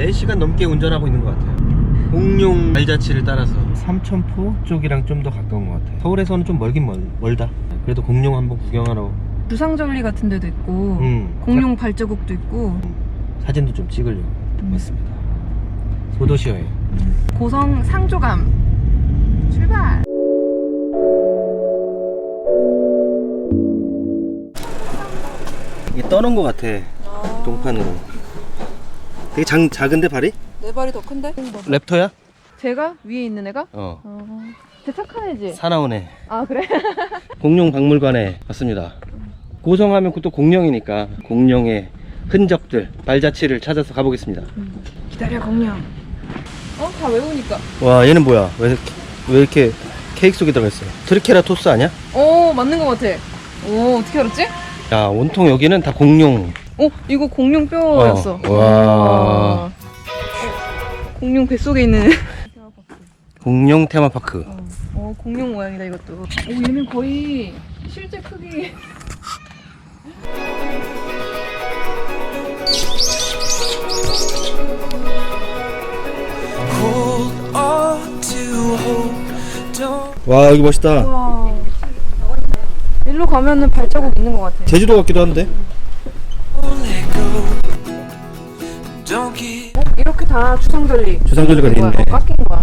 4시간 넘게 운전하고 있는 것 같아요. 공룡 발자취를 따라서 삼천포 쪽이랑 좀 더 가까운 것 같아요. 서울에서는 좀 멀긴 멀, 멀다. 그래도 공룡 한번 구경하러 주상절리 같은 데도 있고 음, 공룡 발자국도 있고 사진도 좀 찍으려고 음. 왔습니다. 소도시 여행. 고성 상조감 출발 이게 떠는 것 같아. 동판으로. 되게 작, 작은데 발이? 내 발이 더 큰데? 랩터야? 제가? 위에 있는 애가? 어. 어... 쟤 착한 애지? 사나운 애. 아 그래? 공룡 박물관에 왔습니다. 고성하면 또 공룡이니까 공룡의 흔적들, 발자취를 찾아서 가보겠습니다. 기다려 공룡 어? 다 외우니까 와 얘는 뭐야? 왜, 이렇게- 왜 이렇게 케이크 속에 들어있어? 트리케라토스 아니야? 오 맞는 거 같아 오 어떻게 알았지? 야 온통 여기는 다 공룡. 어 이거 공룡 뼈였어 어, 와. 어, 공룡 뱃속에 있는 공룡 테마파크. 어, 어 공룡 모양이다 이것도 오 얘는 거의 실제 크기 와 여기 멋있다. 와 일로 가면은 발자국 있는 것 같아 제주도 같기도 한데. 다 주상절리 주상절리가 돼 뭐야, 있네. 어, 깎인 거야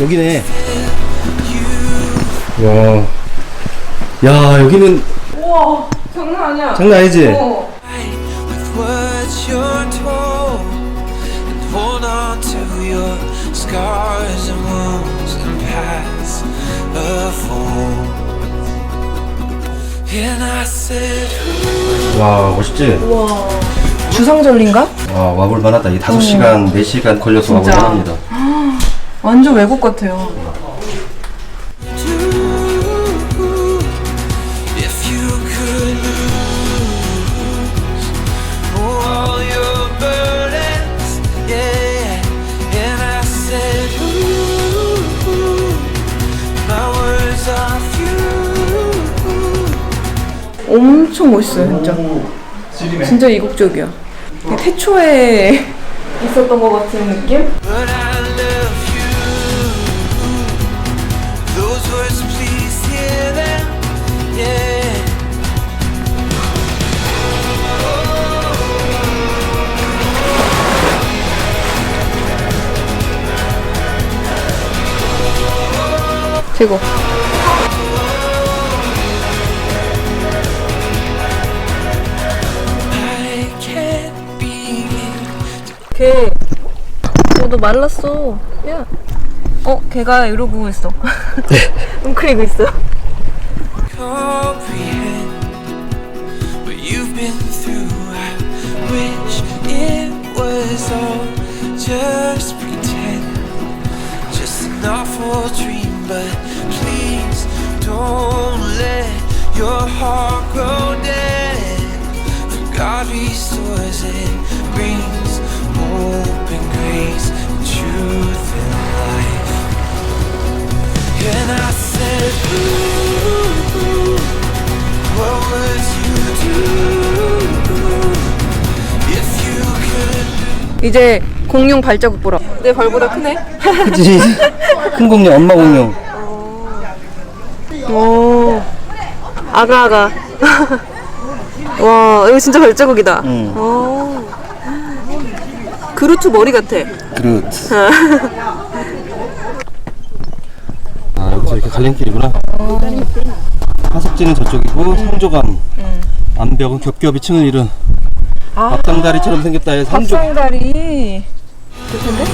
여기네. 와. 야 여기는 우와 장난 아니야 장난 아니지? 어. scars and wounds and paths of old. 와 멋있지? 우와 주상절리인가? 와 와볼 만하다. 이 다섯 시간, 네 시간 걸려서 와볼 진짜. 만합니다. 완전 외국 같아요 엄청 멋있어요 진짜. 진짜 이국적이야. 태초에 있었던 것 같은 느낌? I 걔 너도 말랐어 야 어? 걔가 이러고 있어 웅크리고 있어 awful dream. But please don't let your heart 이제 공룡 발자국 보러 내 발보다 크네 그치? 큰 공룡, 엄마 공룡. 오 아가 아가 와 이거 진짜 발자국이다 응. 오 그루트 머리 같아 그루트. 아 여기서 이렇게 갈림길이구나. 하석지는 저쪽이고 성조감. 암벽은 겹겹이 층을 이룬 아. 밥상다리처럼 생겼다 해서 성조. 밥상다리 좋던데?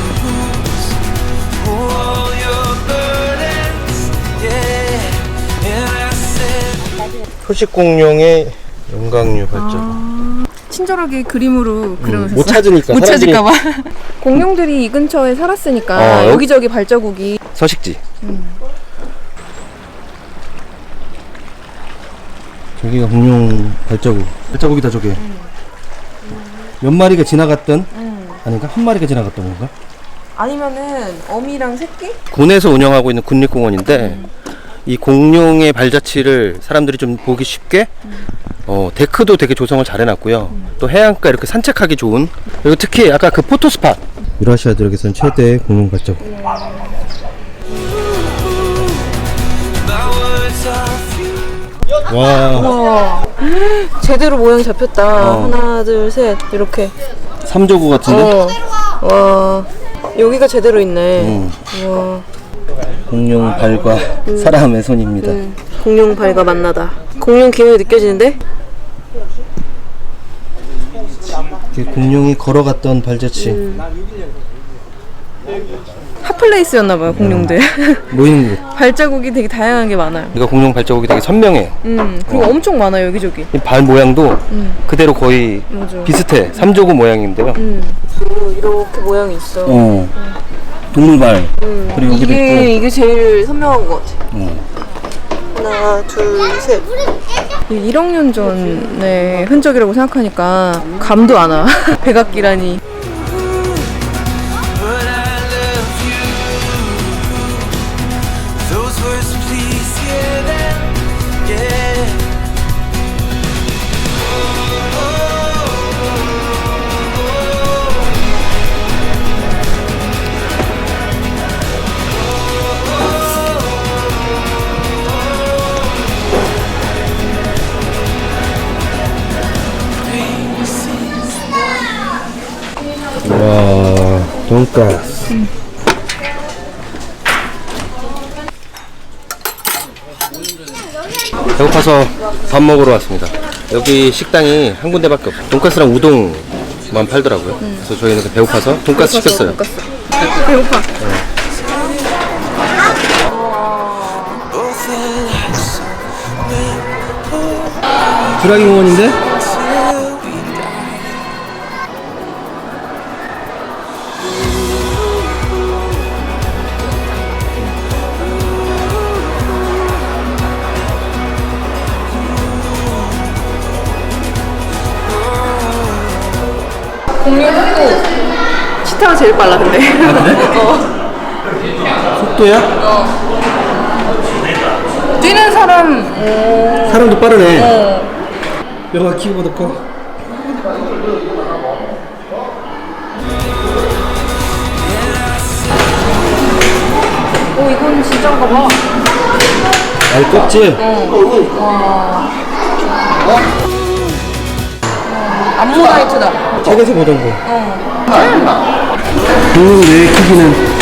초식 공룡의 영광류 발자국. 친절하게 그림으로 그려놓으셨어 못 찾으니까 못 사람들이- 찾을까봐 공룡들이 이 근처에 살았으니까 어, 여기- 여기저기 발자국이 서식지. 저기가 공룡 발자국. 발자국이다 저게. 몇 마리가 지나갔던 아닌가? 한 마리가 지나갔던 건가? 아니면은 어미랑 새끼? 군에서 운영하고 있는 국립공원인데 이 공룡의 발자취를 사람들이 좀 보기 쉽게 어, 데크도 되게 조성을 잘 해놨고요. 또 해안가 이렇게 산책하기 좋은 그리고 특히 아까 그 포토 스팟. 유라시아 지역에서는 최대 공룡 발자국 와 와 제대로 모양 잡혔다. 어. 하나 둘 셋 이렇게. 삼조구 같은데? 어. 와 여기가 제대로 있네. 음, 와 공룡 발과 사람의 손입니다. 음, 공룡 발과 만나다. 공룡 기운이 느껴지는데? 이렇게 공룡이 걸어갔던 발자취 핫플레이스였나봐요 공룡들. 모이는 곳. 발자국이 되게 다양한 게 많아요. 그러니까 공룡 발자국이 되게 선명해. 음 그리고 엄청 많아요 여기저기. 이 발 모양도 음 그대로 거의 맞아. 비슷해. 삼조구 모양인데요. 음 그리고 이렇게 모양이 있어. 어. 동물발. 음. 그리고 여기도 이게 이게 제일 선명한 것 같아. 어. 하나 둘 셋. 1억 년 전의 흔적이라고 생각하니까 감도 안 와. 백악기라니. 돈가스. 배고파서 밥 먹으러 왔습니다. 여기 식당이 한 군데밖에 없어요. 돈가스랑 우동만 팔더라고요. 그래서 저희는 그 배고파서 돈가스 시켰어요. 배고파. Lights 주라기 공원인데? 공룡 속도 치타가 제일 빨라 근데. 어. 속도야? 뛰는 사람 어. 사람도 빠르네. 뼈가 키보다 커. 오 이건 진짜인가 봐. 알 껍질? 암모나이트다. 책에서 보던 거. 공룡 뇌의 크기는